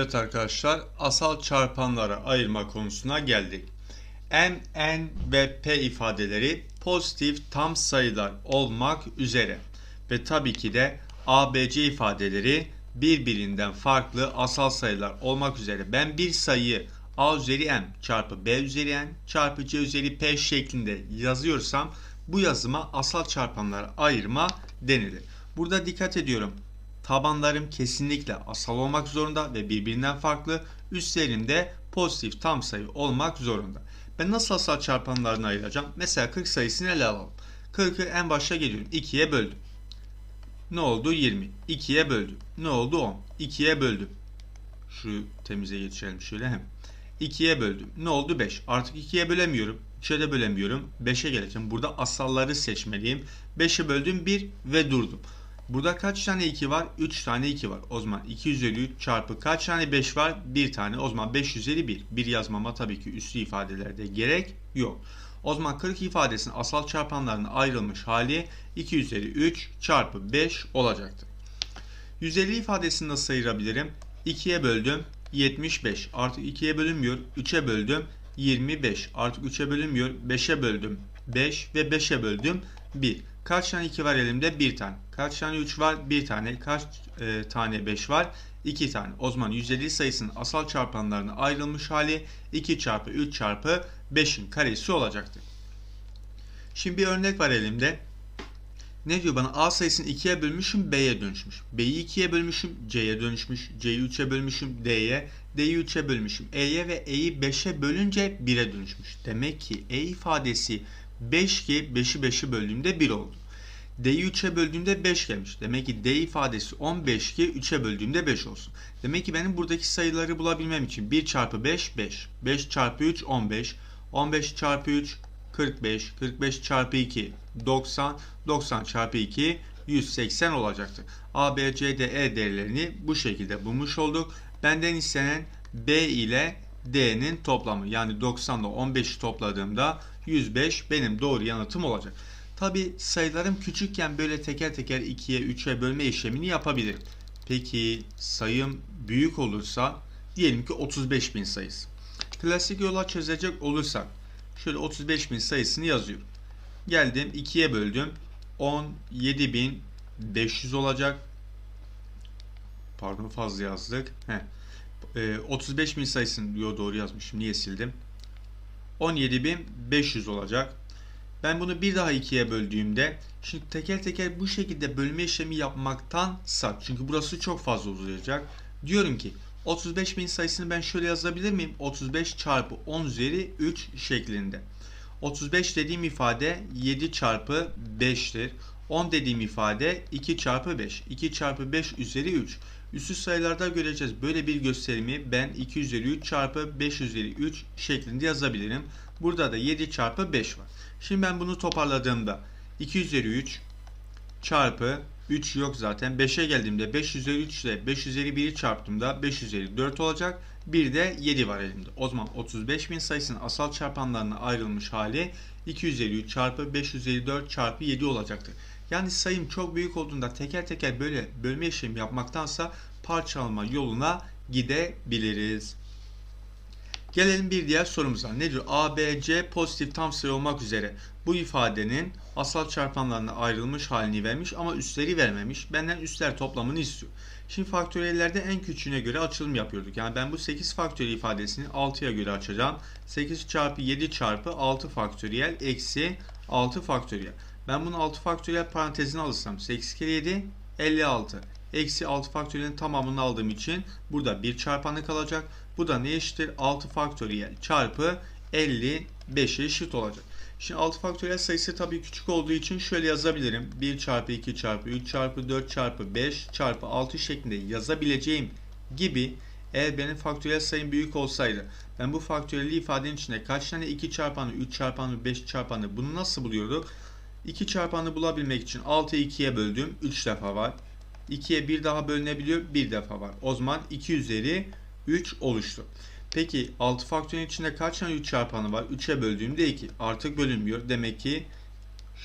Evet arkadaşlar asal çarpanlara ayırma konusuna geldik. M, N ve P ifadeleri pozitif tam sayılar olmak üzere ve tabii ki de A, B, C ifadeleri birbirinden farklı asal sayılar olmak üzere ben bir sayıyı A üzeri M çarpı B üzeri N çarpı C üzeri P şeklinde yazıyorsam bu yazıma asal çarpanlara ayırma denilir. Burada dikkat ediyorum tabanlarım kesinlikle asal olmak zorunda ve birbirinden farklı. Üstlerim de pozitif tam sayı olmak zorunda. Ben nasıl asal çarpanlarını ayıracağım? Mesela 40 sayısını ele alalım. 40'ı en başta geliyorum. 2'ye böldüm. Ne oldu? 20. 2'ye böldüm. Ne oldu? 10. 2'ye böldüm. Şu temize geçelim şöyle hem. 2'ye böldüm. Ne oldu? 5. Artık 2'ye bölemiyorum. 3'e de bölemiyorum. 5'e geleceğim. Burada asalları seçmeliyim. 5'e böldüm 1 ve durdum. Burada kaç tane 2 var? 3 tane 2 var. O zaman 2 üzeri 3 çarpı kaç tane 5 var? 1 tane. O zaman 5 üzeri 1. 1 yazmama tabii ki üslü ifadelerde gerek yok. O zaman 40 ifadesinin asal çarpanlarına ayrılmış hali 2 üzeri 3 çarpı 5 olacaktır. 150 ifadesini nasıl ayırabilirim? 2'ye böldüm 75. Artık 2'ye bölünmüyor. 3'e böldüm 25. Artık 3'e bölünmüyor. 5'e böldüm 5 ve 5'e böldüm 1. Kaç tane 2 var elimde? 1 tane. Kaç tane 3 var? 1 tane. Kaç e, tane 5 var? 2 tane. O zaman 150 sayısının asal çarpanlarına ayrılmış hali 2 çarpı 3 çarpı 5'in karesi olacaktır. Şimdi bir örnek var elimde. Ne diyor bana? A sayısını 2'ye bölmüşüm B'ye dönüşmüş. B'yi 2'ye bölmüşüm C'ye dönüşmüş. C'yi 3'e bölmüşüm D'ye. D'yi 3'e bölmüşüm E'ye ve E'yi 5'e bölünce 1'e dönüşmüş. Demek ki E ifadesi 5 ki 5'i 5'i böldüğümde 1 oldu. D'yi 3'e böldüğümde 5 gelmiş. Demek ki D ifadesi 15 ki 3'e böldüğümde 5 olsun. Demek ki benim buradaki sayıları bulabilmem için 1 çarpı 5 5. 5 çarpı 3 15. 15 çarpı 3 45. 45 çarpı 2 90. 90 çarpı 2 180 olacaktır. A, B, C, D, E değerlerini bu şekilde bulmuş olduk. Benden istenen B ile D'nin toplamı yani 90 ile 15'i topladığımda 105 benim doğru yanıtım olacak. Tabi sayılarım küçükken böyle teker teker 2'ye 3'e bölme işlemini yapabilirim. Peki sayım büyük olursa diyelim ki 35.000 sayısı. Klasik yola çözecek olursak şöyle 35.000 sayısını yazıyorum. Geldim 2'ye böldüm. 17.500 olacak. Pardon fazla yazdık. Heh. E, 35.000 sayısını diyor doğru yazmışım. Niye sildim? 17.500 olacak. Ben bunu bir daha ikiye böldüğümde şimdi teker teker bu şekilde bölme işlemi yapmaktansa çünkü burası çok fazla uzayacak. Diyorum ki 35.000 sayısını ben şöyle yazabilir miyim? 35 çarpı 10 üzeri 3 şeklinde. 35 dediğim ifade 7 çarpı 5'tir. 10 dediğim ifade 2 çarpı 5. 2 çarpı 5 üzeri 3. Üstü sayılarda göreceğiz. Böyle bir gösterimi ben 2 üzeri 3 çarpı 5 üzeri 3 şeklinde yazabilirim. Burada da 7 çarpı 5 var. Şimdi ben bunu toparladığımda 2 üzeri 3 çarpı 3 yok zaten. 5'e geldiğimde 5 üzeri 3 ile 5 üzeri 1'i çarptığımda 5 üzeri 4 olacak. Bir de 7 var elimde. O zaman 35.000 sayısının asal çarpanlarına ayrılmış hali 2 üzeri 3 çarpı 5 üzeri 4 çarpı 7 olacaktır. Yani sayım çok büyük olduğunda teker teker böyle bölme işlemi yapmaktansa parçalama yoluna gidebiliriz. Gelelim bir diğer sorumuza. Nedir? A, B, C pozitif tam sayı olmak üzere bu ifadenin asal çarpanlarına ayrılmış halini vermiş ama üstleri vermemiş. Benden üstler toplamını istiyor. Şimdi faktöriyellerde en küçüğüne göre açılım yapıyorduk. Yani ben bu 8 faktöriyel ifadesini 6'ya göre açacağım. 8 çarpı 7 çarpı 6 faktöriyel eksi 6 faktöriyel. Ben bunu 6 faktöriyel parantezine alırsam 8 kere 7 56. Eksi 6 faktöriyelin tamamını aldığım için burada bir çarpanı kalacak. Bu da ne eşittir? 6 faktöriyel çarpı 55'e eşit olacak. Şimdi 6 faktöriyel sayısı tabii küçük olduğu için şöyle yazabilirim. 1 çarpı 2 çarpı 3 çarpı 4 çarpı 5 çarpı 6 şeklinde yazabileceğim gibi eğer benim faktöriyel sayım büyük olsaydı ben bu faktöriyel ifadenin içinde kaç tane 2 çarpanı, 3 çarpanı, 5 çarpanı bunu nasıl buluyorduk? 2 çarpanı bulabilmek için 6'yı 2'ye böldüm. 3 defa var. 2'ye bir daha bölünebiliyor. Bir defa var. O zaman 2 üzeri 3 oluştu. Peki 6 faktörün içinde kaç tane 3 çarpanı var? 3'e böldüğümde 2. Artık bölünmüyor. Demek ki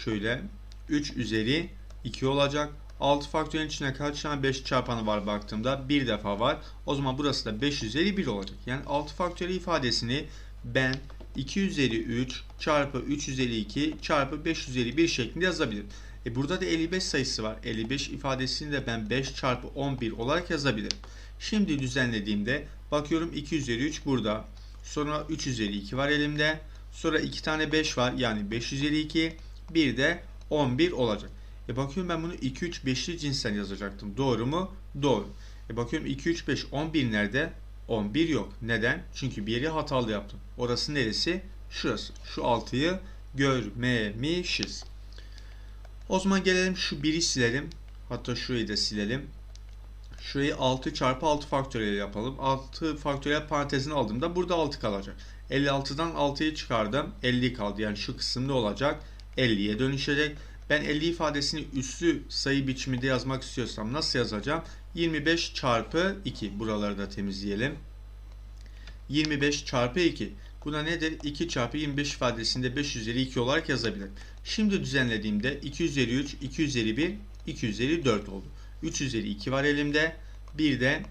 şöyle 3 üzeri 2 olacak. 6 faktörün içine kaç tane 5 çarpanı var baktığımda bir defa var. O zaman burası da 5 üzeri 1 olacak. Yani 6 faktörü ifadesini ben 2 üzeri 3 çarpı 3 üzeri 2 çarpı 5 üzeri 1 şeklinde yazabilirim. E burada da 55 sayısı var. 55 ifadesini de ben 5 çarpı 11 olarak yazabilirim. Şimdi düzenlediğimde bakıyorum 2 üzeri 3 burada. Sonra 3 üzeri 2 var elimde. Sonra 2 tane 5 var. Yani 5 üzeri 2. Bir de 11 olacak. E bakıyorum ben bunu 2, 3, 5'li cinsten yazacaktım. Doğru mu? Doğru. E bakıyorum 2, 3, 5, 11 nerede? 11 yok. Neden? Çünkü bir yeri hatalı yaptım. Orası neresi? Şurası. Şu 6'yı görmemişiz. O zaman gelelim şu 1'i silelim. Hatta şurayı da silelim. Şurayı 6 çarpı 6 faktöriyel yapalım. 6 faktöriyel parantezini aldığımda burada 6 kalacak. 56'dan 6'yı çıkardım. 50 kaldı. Yani şu kısımda olacak. 50'ye dönüşecek. Ben 50 ifadesini üslü sayı biçiminde yazmak istiyorsam nasıl yazacağım? 25 çarpı 2. Buraları da temizleyelim. 25 çarpı 2. Buna nedir? 2 çarpı 25 ifadesinde 5 üzeri 2 olarak yazabilirim. Şimdi düzenlediğimde 2 üzeri 3, 2 üzeri 1, 2 üzeri 4 oldu. 3 üzeri 2 var elimde. Bir de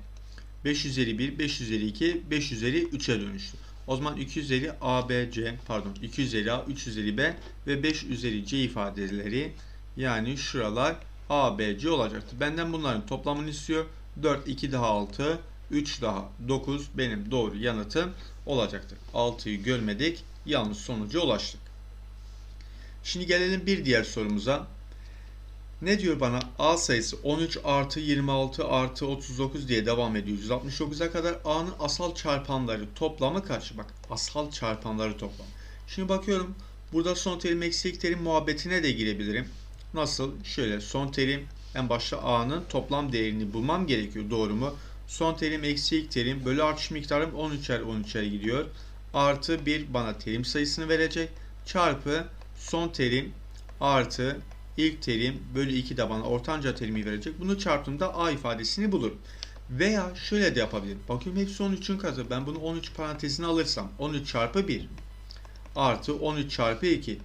5 üzeri 1, 5 üzeri 2, 5 üzeri 3'e dönüştü. O zaman 2 üzeri A, B, C pardon 2 üzeri A, 3 üzeri B ve 5 üzeri C ifadeleri yani şuralar A, B, C olacaktı. Benden bunların toplamını istiyor. 4, 2 daha 6, 3 daha 9 benim doğru yanıtım olacaktır. 6'yı görmedik. Yanlış sonuca ulaştık. Şimdi gelelim bir diğer sorumuza. Ne diyor bana? A sayısı 13 artı 26 artı 39 diye devam ediyor. 169'a kadar A'nın asal çarpanları toplamı kaç? Bak asal çarpanları toplam. Şimdi bakıyorum. Burada son terim eksi terim muhabbetine de girebilirim. Nasıl? Şöyle son terim en başta A'nın toplam değerini bulmam gerekiyor. Doğru mu? Son terim eksi terim bölü artış miktarım 13'er 13'er gidiyor. Artı 1 bana terim sayısını verecek. Çarpı son terim artı ilk terim bölü 2 de bana ortanca terimi verecek. Bunu çarptığımda A ifadesini bulurum. Veya şöyle de yapabilirim. Bakıyorum hepsi 13'ün katı. Ben bunu 13 parantezine alırsam 13 çarpı 1 artı 13 çarpı 2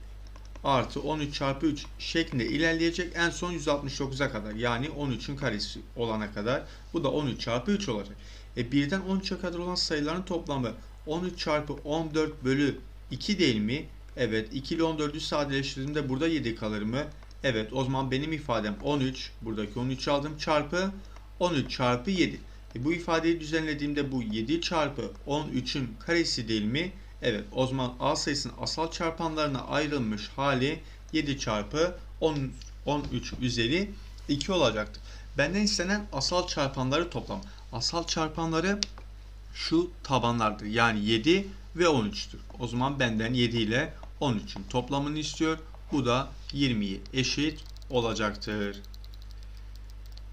artı 13 çarpı 3 şeklinde ilerleyecek. En son 169'a kadar yani 13'ün karesi olana kadar. Bu da 13 çarpı 3 olacak. E birden 13'e kadar olan sayıların toplamı 13 çarpı 14 bölü 2 değil mi? Evet 2 ile 14'ü sadeleştirdiğimde burada 7 kalır mı? Evet o zaman benim ifadem 13. Buradaki 13 aldım çarpı 13 çarpı 7. E, bu ifadeyi düzenlediğimde bu 7 çarpı 13'ün karesi değil mi? Evet o zaman A sayısının asal çarpanlarına ayrılmış hali 7 çarpı 10, 13 üzeri 2 olacaktır. Benden istenen asal çarpanları toplam. Asal çarpanları şu tabanlardır. Yani 7 ve 13'tür. O zaman benden 7 ile 13'ün toplamını istiyor. Bu da 20'ye eşit olacaktır.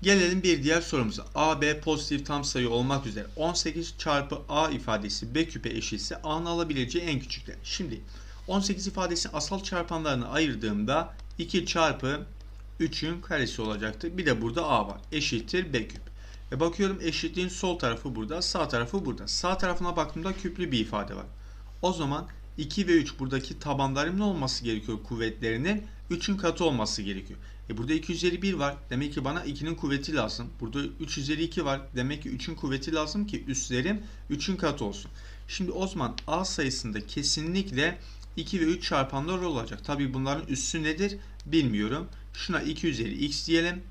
Gelelim bir diğer sorumuza. A, B pozitif tam sayı olmak üzere 18 çarpı A ifadesi B küpe eşitse A'nın alabileceği en küçük değer. Şimdi 18 ifadesini asal çarpanlarına ayırdığımda 2 çarpı 3'ün karesi olacaktır. Bir de burada A var. Eşittir B küp. E bakıyorum eşitliğin sol tarafı burada, sağ tarafı burada. Sağ tarafına baktığımda küplü bir ifade var. O zaman 2 ve 3 buradaki tabanların ne olması gerekiyor kuvvetlerinin? 3'ün katı olması gerekiyor. E burada 2 üzeri 1 var. Demek ki bana 2'nin kuvveti lazım. Burada 3 üzeri 2 var. Demek ki 3'ün kuvveti lazım ki üstlerim 3'ün katı olsun. Şimdi o zaman A sayısında kesinlikle 2 ve 3 çarpanlar olacak. Tabi bunların üssü nedir bilmiyorum. Şuna 2 üzeri x diyelim.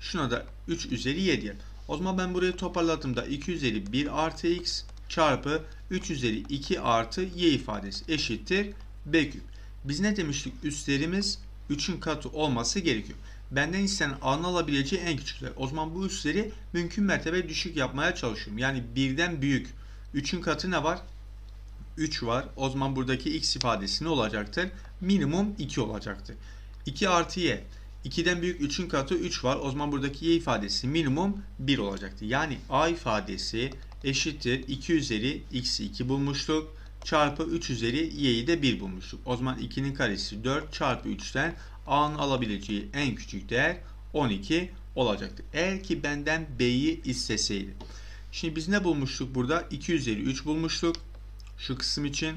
Şuna da 3 üzeri y diyelim. O zaman ben burayı toparladığımda 2 üzeri 1 artı x çarpı 3 üzeri 2 artı y ifadesi eşittir b küp. Biz ne demiştik? Üstlerimiz 3'ün katı olması gerekiyor. Benden istenen A'nın alabileceği en küçükler. O zaman bu üstleri mümkün mertebe düşük yapmaya çalışıyorum. Yani birden büyük. 3'ün katı ne var? 3 var. O zaman buradaki x ifadesi ne olacaktır? Minimum 2 olacaktır. 2 artı y. 2'den büyük 3'ün katı 3 var. O zaman buradaki y ifadesi minimum 1 olacaktır. Yani a ifadesi eşittir 2 üzeri x'i 2 bulmuştuk. Çarpı 3 üzeri y'yi de 1 bulmuştuk. O zaman 2'nin karesi 4 çarpı 3'ten a'nın alabileceği en küçük değer 12 olacaktır. Eğer ki benden b'yi isteseydi. Şimdi biz ne bulmuştuk burada? 2 üzeri 3 bulmuştuk. Şu kısım için.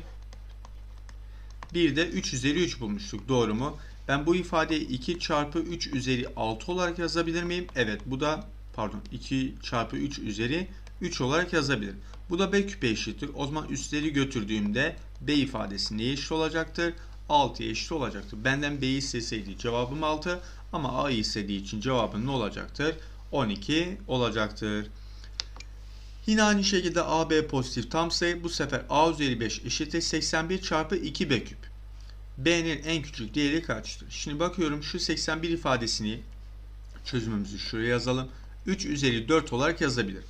Bir de 3 üzeri 3 bulmuştuk. Doğru mu? Ben bu ifadeyi 2 çarpı 3 üzeri 6 olarak yazabilir miyim? Evet bu da pardon 2 çarpı 3 üzeri 3 olarak yazabilirim. Bu da b küpe eşittir. O zaman üstleri götürdüğümde b ifadesi neye eşit olacaktır? 6'ya eşit olacaktır. Benden b'yi isteseydi cevabım 6 ama a'yı istediği için cevabım ne olacaktır? 12 olacaktır. Yine aynı şekilde AB pozitif tam sayı bu sefer A üzeri 5 eşittir 81 çarpı 2B küp. B'nin en küçük değeri kaçtır? Şimdi bakıyorum şu 81 ifadesini çözümümüzü şuraya yazalım. 3 üzeri 4 olarak yazabilirim.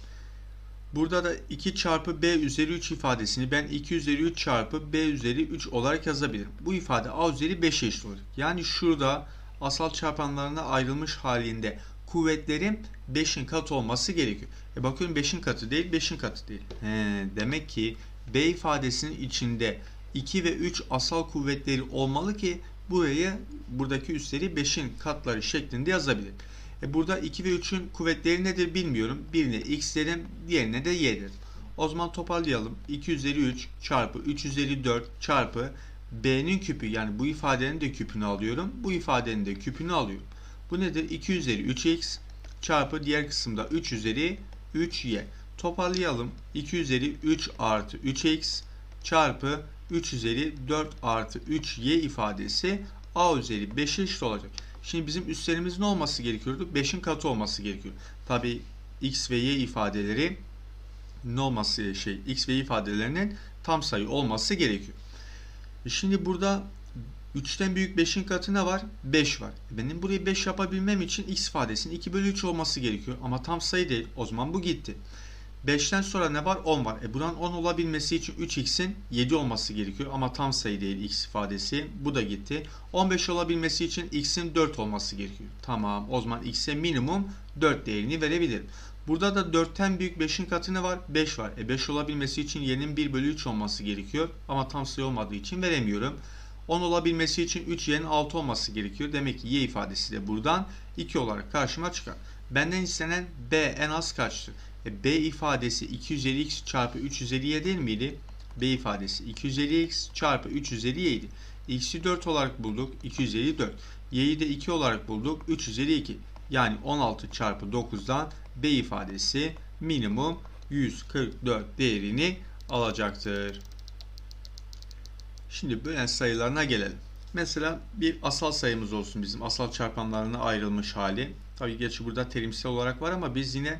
Burada da 2 çarpı b üzeri 3 ifadesini ben 2 üzeri 3 çarpı b üzeri 3 olarak yazabilirim. Bu ifade a üzeri 5 eşit olacak. Yani şurada asal çarpanlarına ayrılmış halinde kuvvetlerin 5'in katı olması gerekiyor. E bakıyorum 5'in katı değil 5'in katı değil. He, demek ki b ifadesinin içinde 2 ve 3 asal kuvvetleri olmalı ki burayı buradaki üstleri 5'in katları şeklinde yazabilirim. E burada 2 ve 3'ün kuvvetleri nedir bilmiyorum. Birine x derim, diğerine de y derim. O zaman toparlayalım. 2 üzeri 3 çarpı 3 üzeri 4 çarpı b'nin küpü yani bu ifadenin de küpünü alıyorum. Bu ifadenin de küpünü alıyorum. Bu nedir? 2 üzeri 3x çarpı diğer kısımda 3 üzeri 3y. Toparlayalım. 2 üzeri 3 artı 3x çarpı 3 üzeri 4 artı 3y ifadesi a üzeri 5 eşit olacak. Şimdi bizim üstlerimizin olması gerekiyordu? 5'in katı olması gerekiyor. Tabi x ve y ifadeleri ne olması şey x ve y ifadelerinin tam sayı olması gerekiyor. E şimdi burada 3'ten büyük 5'in katı ne var? 5 var. E benim burayı 5 yapabilmem için x ifadesinin 2 bölü 3 olması gerekiyor. Ama tam sayı değil. O zaman bu gitti. 5'ten sonra ne var? 10 var. E buranın 10 olabilmesi için 3x'in 7 olması gerekiyor. Ama tam sayı değil x ifadesi. Bu da gitti. 15 olabilmesi için x'in 4 olması gerekiyor. Tamam. O zaman x'e minimum 4 değerini verebilirim. Burada da 4'ten büyük 5'in katı ne var? 5 var. E 5 olabilmesi için y'nin 1 bölü 3 olması gerekiyor. Ama tam sayı olmadığı için veremiyorum. 10 olabilmesi için 3 y'nin 6 olması gerekiyor. Demek ki y ifadesi de buradan 2 olarak karşıma çıkar. Benden istenen b en az kaçtır? E, b ifadesi 2 üzeri x çarpı 3 üzeri y değil miydi? b ifadesi 2 üzeri x çarpı 3 üzeri y idi. x'i 4 olarak bulduk. 2 üzeri 4. y'yi de 2 olarak bulduk. 3 üzeri 2. Yani 16 çarpı 9'dan b ifadesi minimum 144 değerini alacaktır. Şimdi bölen sayılarına gelelim. Mesela bir asal sayımız olsun bizim asal çarpanlarına ayrılmış hali. Tabii gerçi burada terimsel olarak var ama biz yine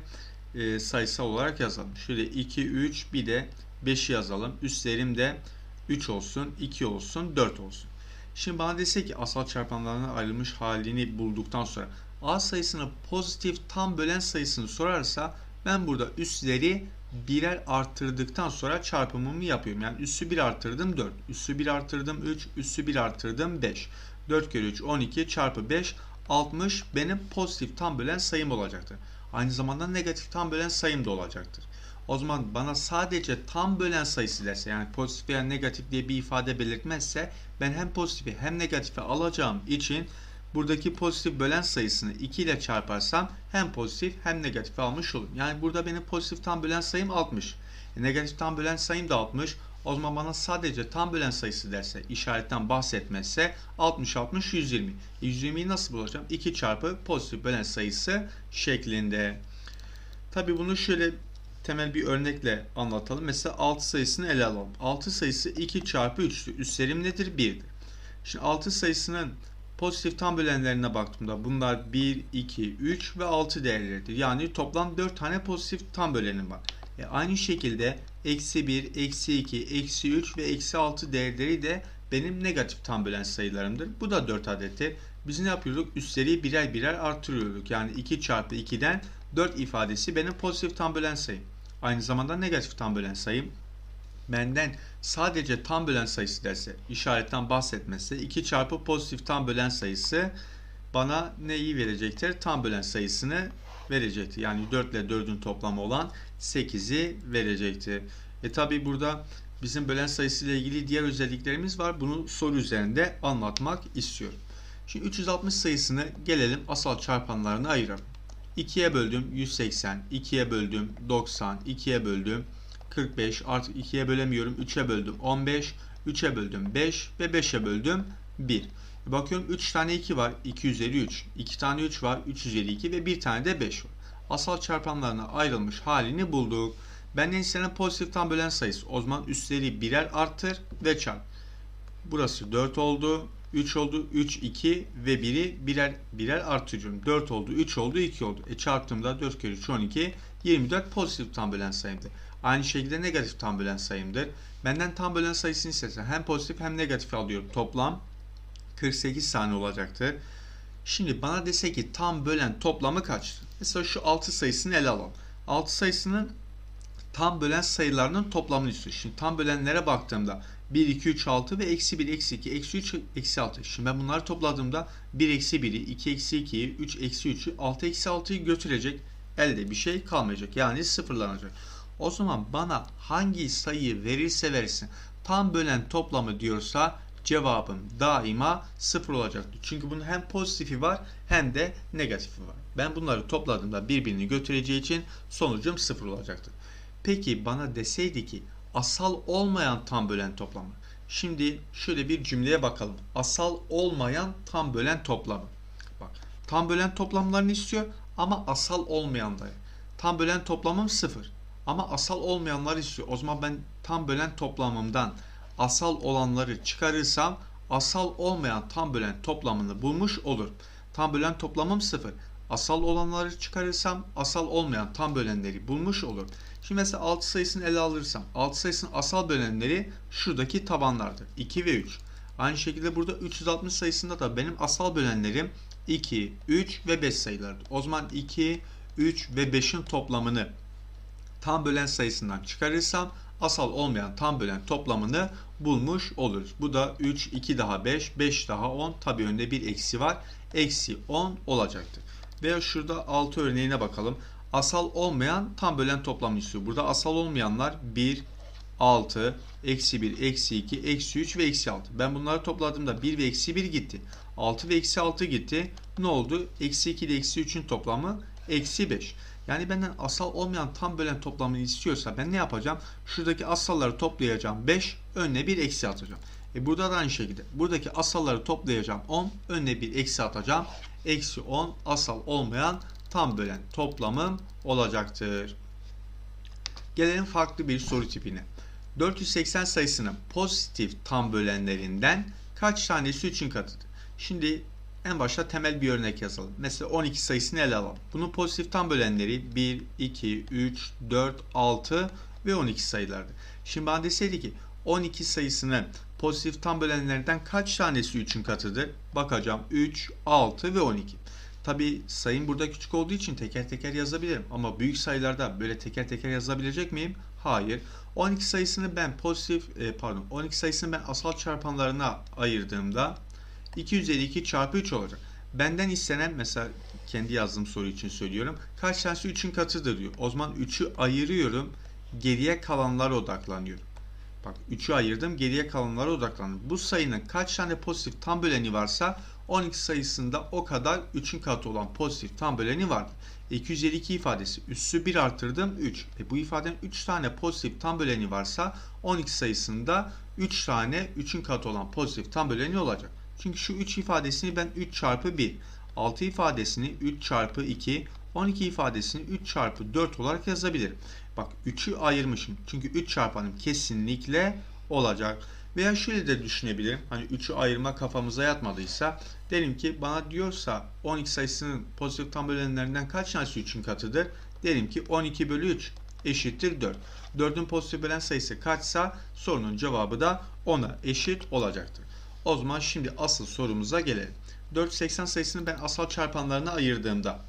e, sayısal olarak yazalım. Şöyle 2, 3 bir de 5'i yazalım. Üstlerim de 3 olsun, 2 olsun, 4 olsun. Şimdi bana dese ki asal çarpanlarına ayrılmış halini bulduktan sonra A sayısını pozitif tam bölen sayısını sorarsa ben burada üstleri birer arttırdıktan sonra çarpımımı yapıyorum. Yani üssü 1 arttırdım 4, üssü 1 arttırdım 3, üssü 1 arttırdım 5. 4 kere 3 12 çarpı 5 60 benim pozitif tam bölen sayım olacaktır. Aynı zamanda negatif tam bölen sayım da olacaktır. O zaman bana sadece tam bölen sayısı derse yani pozitif veya negatif diye bir ifade belirtmezse ben hem pozitifi hem negatifi alacağım için buradaki pozitif bölen sayısını 2 ile çarparsam hem pozitif hem negatif almış olurum. Yani burada benim pozitif tam bölen sayım 60. E, negatif tam bölen sayım da 60. O zaman bana sadece tam bölen sayısı derse, işaretten bahsetmezse 60 60 120. E, 120'yi nasıl bulacağım? 2 çarpı pozitif bölen sayısı şeklinde. Tabi bunu şöyle temel bir örnekle anlatalım. Mesela 6 sayısını ele alalım. 6 sayısı 2 çarpı 3'tü. Üstlerim nedir? 1'dir. Şimdi 6 sayısının pozitif tam bölenlerine baktığımda bunlar 1, 2, 3 ve 6 değerleridir. Yani toplam 4 tane pozitif tam bölenim var. E aynı şekilde eksi 1, eksi 2, eksi 3 ve eksi 6 değerleri de benim negatif tam bölen sayılarımdır. Bu da 4 adettir. Biz ne yapıyorduk? Üstleri birer birer artırıyorduk. Yani 2 çarpı 2'den 4 ifadesi benim pozitif tam bölen sayım. Aynı zamanda negatif tam bölen sayım. Benden sadece tam bölen sayısı derse, işaretten bahsetmezse 2 çarpı pozitif tam bölen sayısı bana neyi verecektir? Tam bölen sayısını verecektir. Yani 4 ile 4'ün toplamı olan 8'i verecektir. E tabi burada bizim bölen sayısı ile ilgili diğer özelliklerimiz var. Bunu soru üzerinde anlatmak istiyorum. Şimdi 360 sayısını gelelim asal çarpanlarına ayıralım. 2'ye böldüm 180, 2'ye böldüm 90, 2'ye böldüm 45 artık 2'ye bölemiyorum 3'e böldüm 15 3'e böldüm 5 ve 5'e böldüm 1. Bakıyorum 3 tane 2 var 2 üzeri 3 2 tane 3 var 3 üzeri 2 ve 1 tane de 5 var. Asal çarpanlarına ayrılmış halini bulduk. Benden istenen pozitif tam bölen sayısı. O zaman üstleri birer arttır ve çarp. Burası 4 oldu. 3 oldu. 3, 2 ve 1'i birer birer artırıyorum. 4 oldu. 3 oldu. 2 oldu. E çarptığımda 4 kere 3 12. 24 pozitif tam bölen sayımdır. Aynı şekilde negatif tam bölen sayımdır. Benden tam bölen sayısını istersen hem pozitif hem negatif alıyorum. Toplam 48 tane olacaktır. Şimdi bana dese ki tam bölen toplamı kaçtır? Mesela şu 6 sayısını ele alalım. 6 sayısının tam bölen sayılarının toplamını istiyor. Şimdi tam bölenlere baktığımda 1, 2, 3, 6 ve eksi 1, eksi 2, eksi 3, eksi 6. Şimdi ben bunları topladığımda 1 eksi 1'i, 2 eksi 2'yi, 3 eksi 3'ü, 6 eksi 6'yı götürecek. Elde bir şey kalmayacak. Yani sıfırlanacak. O zaman bana hangi sayıyı verirse versin tam bölen toplamı diyorsa cevabım daima sıfır olacaktır. Çünkü bunun hem pozitifi var hem de negatifi var. Ben bunları topladığımda birbirini götüreceği için sonucum sıfır olacaktır. Peki bana deseydi ki asal olmayan tam bölen toplamı. Şimdi şöyle bir cümleye bakalım. Asal olmayan tam bölen toplamı. Bak tam bölen toplamlarını istiyor ama asal olmayanları. Tam bölen toplamım sıfır. Ama asal olmayanlar istiyor. O zaman ben tam bölen toplamımdan asal olanları çıkarırsam asal olmayan tam bölen toplamını bulmuş olur. Tam bölen toplamım sıfır. Asal olanları çıkarırsam asal olmayan tam bölenleri bulmuş olur. Şimdi mesela 6 sayısını ele alırsam 6 sayısının asal bölenleri şuradaki tabanlardır. 2 ve 3. Aynı şekilde burada 360 sayısında da benim asal bölenlerim 2, 3 ve 5 sayılardır. O zaman 2, 3 ve 5'in toplamını tam bölen sayısından çıkarırsam asal olmayan tam bölen toplamını bulmuş oluruz. Bu da 3, 2 daha 5, 5 daha 10. Tabi önde bir eksi var. Eksi 10 olacaktır. Veya şurada 6 örneğine bakalım. Asal olmayan tam bölen toplamını istiyor. Burada asal olmayanlar 1, 6, eksi 1, eksi 2, eksi 3 ve eksi 6. Ben bunları topladığımda 1 ve eksi 1 gitti. 6 ve eksi 6 gitti. Ne oldu? Eksi 2 ile eksi 3'ün toplamı eksi 5. Yani benden asal olmayan tam bölen toplamını istiyorsa ben ne yapacağım? Şuradaki asalları toplayacağım 5, önüne bir eksi atacağım. E burada da aynı şekilde. Buradaki asalları toplayacağım 10, önüne bir eksi atacağım. Eksi 10 asal olmayan tam bölen toplamım olacaktır. Gelelim farklı bir soru tipine. 480 sayısının pozitif tam bölenlerinden kaç tanesi 3'ün katıdır? Şimdi en başta temel bir örnek yazalım. Mesela 12 sayısını ele alalım. Bunun pozitif tam bölenleri 1, 2, 3, 4, 6 ve 12 sayılardı. Şimdi bana deseydi ki 12 sayısının pozitif tam bölenlerden kaç tanesi 3'ün katıdır? Bakacağım 3, 6 ve 12. Tabi sayım burada küçük olduğu için teker teker yazabilirim. Ama büyük sayılarda böyle teker teker yazabilecek miyim? Hayır. 12 sayısını ben pozitif e, pardon 12 sayısını ben asal çarpanlarına ayırdığımda 2 üzeri 2 çarpı 3 olacak. Benden istenen mesela kendi yazdığım soru için söylüyorum. Kaç tanesi 3'ün katıdır diyor. O zaman 3'ü ayırıyorum. Geriye kalanlara odaklanıyorum. Bak 3'ü ayırdım. Geriye kalanlara odaklandım. Bu sayının kaç tane pozitif tam böleni varsa 12 sayısında o kadar 3'ün katı olan pozitif tam böleni vardı. 252 ifadesi üssü 1 artırdım 3. E bu ifadenin 3 tane pozitif tam böleni varsa 12 sayısında 3 tane 3'ün katı olan pozitif tam böleni olacak. Çünkü şu 3 ifadesini ben 3 çarpı 1, 6 ifadesini 3 çarpı 2, 12 ifadesini 3 çarpı 4 olarak yazabilirim. Bak 3'ü ayırmışım. Çünkü 3 çarpanım kesinlikle olacak. Veya şöyle de düşünebilirim. Hani 3'ü ayırma kafamıza yatmadıysa derim ki bana diyorsa 12 sayısının pozitif tam bölenlerinden kaç tanesi 3'ün katıdır? Derim ki 12 bölü 3 eşittir 4. 4'ün pozitif bölen sayısı kaçsa sorunun cevabı da 10'a eşit olacaktır. O zaman şimdi asıl sorumuza gelelim. 480 sayısını ben asal çarpanlarına ayırdığımda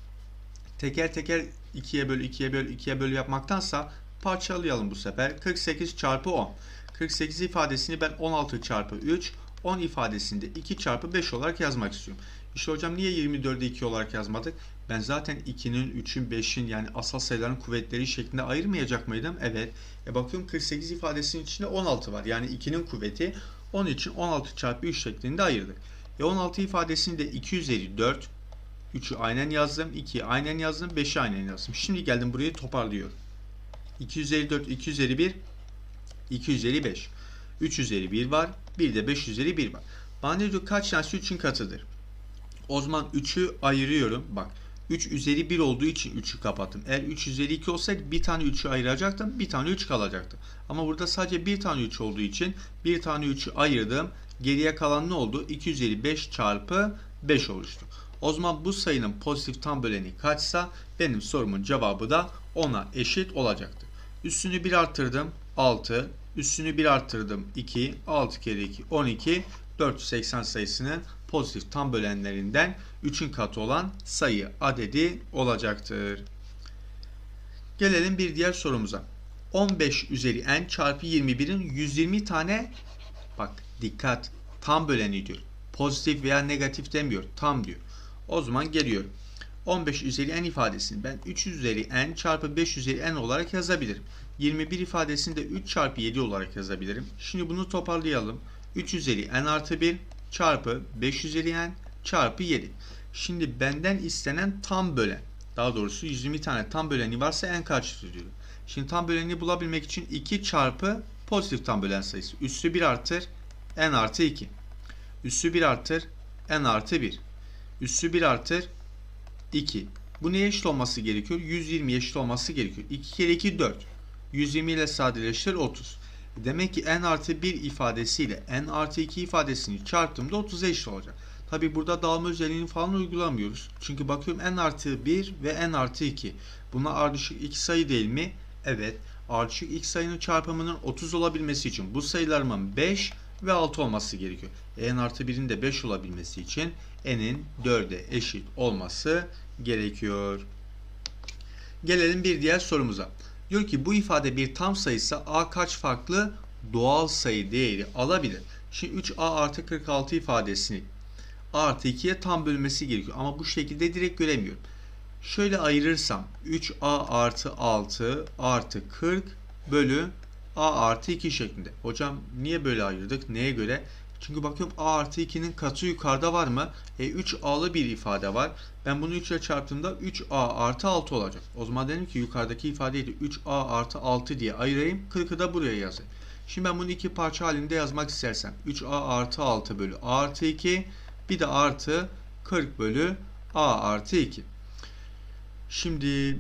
teker teker 2'ye böl 2'ye böl 2'ye böl yapmaktansa parçalayalım bu sefer. 48 çarpı 10. 48 ifadesini ben 16 çarpı 3, 10 ifadesinde 2 çarpı 5 olarak yazmak istiyorum. İşte hocam niye 24'ü 2 olarak yazmadık? Ben zaten 2'nin, 3'ün, 5'in yani asal sayıların kuvvetleri şeklinde ayırmayacak mıydım? Evet. E bakıyorum 48 ifadesinin içinde 16 var. Yani 2'nin kuvveti. Onun için 16 çarpı 3 şeklinde ayırdık. E 16 ifadesini de 2 üzeri 4. 3'ü aynen yazdım. 2'yi aynen yazdım. 5'i aynen yazdım. Şimdi geldim burayı toparlıyorum. 2 üzeri 4, 2 üzeri 1, 2 üzeri 5. 3 üzeri 1 var. Bir de 5 üzeri 1 var. Bana diyor kaç tanesi 3'ün katıdır? O zaman 3'ü ayırıyorum. Bak 3 üzeri 1 olduğu için 3'ü kapattım. Eğer 3 üzeri 2 olsaydı bir tane 3'ü ayıracaktım. Bir tane 3 kalacaktı. Ama burada sadece bir tane 3 olduğu için bir tane 3'ü ayırdım. Geriye kalan ne oldu? 2 üzeri 5 çarpı 5 oluştu. O zaman bu sayının pozitif tam böleni kaçsa benim sorumun cevabı da 10'a eşit olacaktı. Üstünü 1 arttırdım 6. Üstünü 1 arttırdım 2. 6 kere 2 12. 480 sayısının pozitif tam bölenlerinden 3'ün katı olan sayı adedi olacaktır. Gelelim bir diğer sorumuza. 15 üzeri n çarpı 21'in 120 tane bak dikkat tam böleni diyor. Pozitif veya negatif demiyor. Tam diyor. O zaman geliyorum. 15 üzeri n ifadesini ben 3 üzeri n çarpı 5 üzeri n olarak yazabilirim. 21 ifadesini de 3 çarpı 7 olarak yazabilirim. Şimdi bunu toparlayalım. 3 üzeri n artı 1 çarpı 5 üzeri n çarpı 7. Şimdi benden istenen tam bölen. Daha doğrusu 120 tane tam böleni varsa n kaçtır diyorum. Şimdi tam böleni bulabilmek için 2 çarpı pozitif tam bölen sayısı. Üssü 1 artır n artı 2. Üssü 1 artır n artı 1. Üssü 1 artır 2. Bu neye eşit olması gerekiyor? 120 eşit olması gerekiyor. 2 kere 2 4. 120 ile sadeleştir 30. Demek ki n artı 1 ifadesiyle n artı 2 ifadesini çarptığımda 30'a eşit olacak. Tabi burada dağılma özelliğini falan uygulamıyoruz. Çünkü bakıyorum n artı 1 ve n artı 2. Bunlar ardışık iki sayı değil mi? Evet. Ardışık iki sayının çarpımının 30 olabilmesi için bu sayılarımın 5 ve 6 olması gerekiyor. n artı 1'in de 5 olabilmesi için n'in 4'e eşit olması gerekiyor. Gelelim bir diğer sorumuza. Diyor ki bu ifade bir tam sayısa a kaç farklı doğal sayı değeri alabilir? Şimdi 3a artı 46 ifadesini a artı 2'ye tam bölmesi gerekiyor. Ama bu şekilde direkt göremiyorum. Şöyle ayırırsam 3a artı 6 artı 40 bölü a artı 2 şeklinde. Hocam niye böyle ayırdık? Neye göre? Çünkü bakıyorum a artı 2'nin katı yukarıda var mı? E 3a'lı bir ifade var. Ben bunu 3 ile çarptığımda 3a artı 6 olacak. O zaman dedim ki yukarıdaki ifadeyi de 3a artı 6 diye ayırayım. 40'ı da buraya yazayım. Şimdi ben bunu iki parça halinde yazmak istersem 3a artı 6 bölü a artı 2 bir de artı 40 bölü a artı 2. Şimdi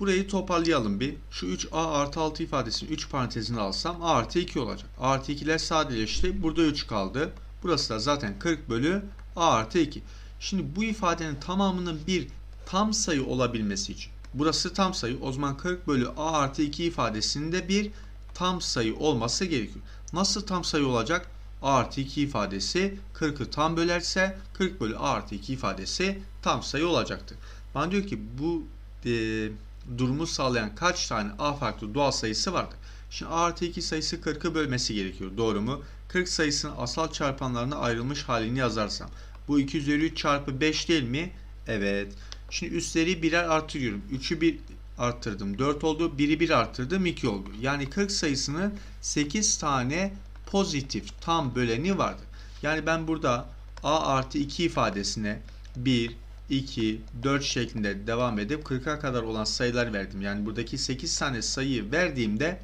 burayı toparlayalım bir. Şu 3a artı 6 ifadesini 3 parantezine alsam a artı 2 olacak. A artı 2'ler sadeleşti. Burada 3 kaldı. Burası da zaten 40 bölü a artı 2. Şimdi bu ifadenin tamamının bir tam sayı olabilmesi için burası tam sayı o zaman 40 bölü a artı 2 ifadesinde bir tam sayı olması gerekiyor. Nasıl tam sayı olacak? a artı 2 ifadesi 40'ı tam bölerse 40 bölü a artı 2 ifadesi tam sayı olacaktır. Bana diyor ki bu e, durumu sağlayan kaç tane a farklı doğal sayısı vardır? Şimdi a artı 2 sayısı 40'ı bölmesi gerekiyor. Doğru mu? 40 sayısının asal çarpanlarına ayrılmış halini yazarsam. Bu 2 üzeri 3 çarpı 5 değil mi? Evet. Şimdi üstleri birer artırıyorum. 3'ü bir arttırdım. 4 oldu. 1'i 1 arttırdım. 2 oldu. Yani 40 sayısının 8 tane pozitif tam böleni vardı. Yani ben burada a artı 2 ifadesine 1, 2, 4 şeklinde devam edip 40'a kadar olan sayılar verdim. Yani buradaki 8 tane sayı verdiğimde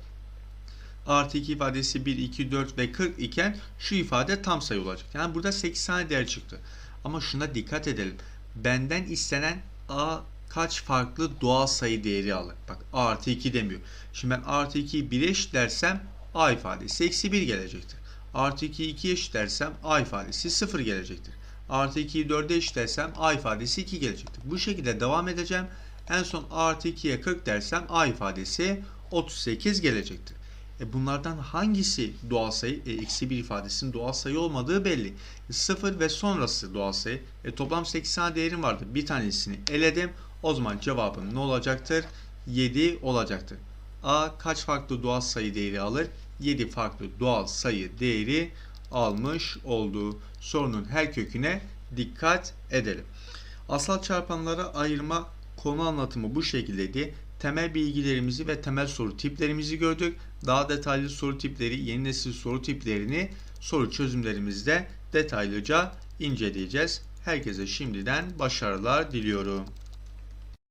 artı 2 ifadesi 1, 2, 4 ve 40 iken şu ifade tam sayı olacak. Yani burada 8 tane değer çıktı. Ama şuna dikkat edelim. Benden istenen a kaç farklı doğal sayı değeri alır. Bak a artı 2 demiyor. Şimdi ben artı 2'yi 1'e eşitlersem a ifadesi eksi 1 gelecektir. Artı 2'yi 2'ye eşitlersem a ifadesi 0 gelecektir. Artı 2'yi 4'e eşitlersem a ifadesi 2 gelecektir. Bu şekilde devam edeceğim. En son artı 2'ye 40 dersem a ifadesi 38 gelecektir. E bunlardan hangisi doğal sayı? E, eksi 1 ifadesinin doğal sayı olmadığı belli. E, 0 ve sonrası doğal sayı. E, toplam 8 tane değerim vardı. Bir tanesini eledim. O zaman cevabım ne olacaktır? 7 olacaktır. A kaç farklı doğal sayı değeri alır? 7 farklı doğal sayı değeri almış olduğu sorunun her köküne dikkat edelim. Asal çarpanlara ayırma konu anlatımı bu şekildeydi. Temel bilgilerimizi ve temel soru tiplerimizi gördük. Daha detaylı soru tipleri, yeni nesil soru tiplerini soru çözümlerimizde detaylıca inceleyeceğiz. Herkese şimdiden başarılar diliyorum.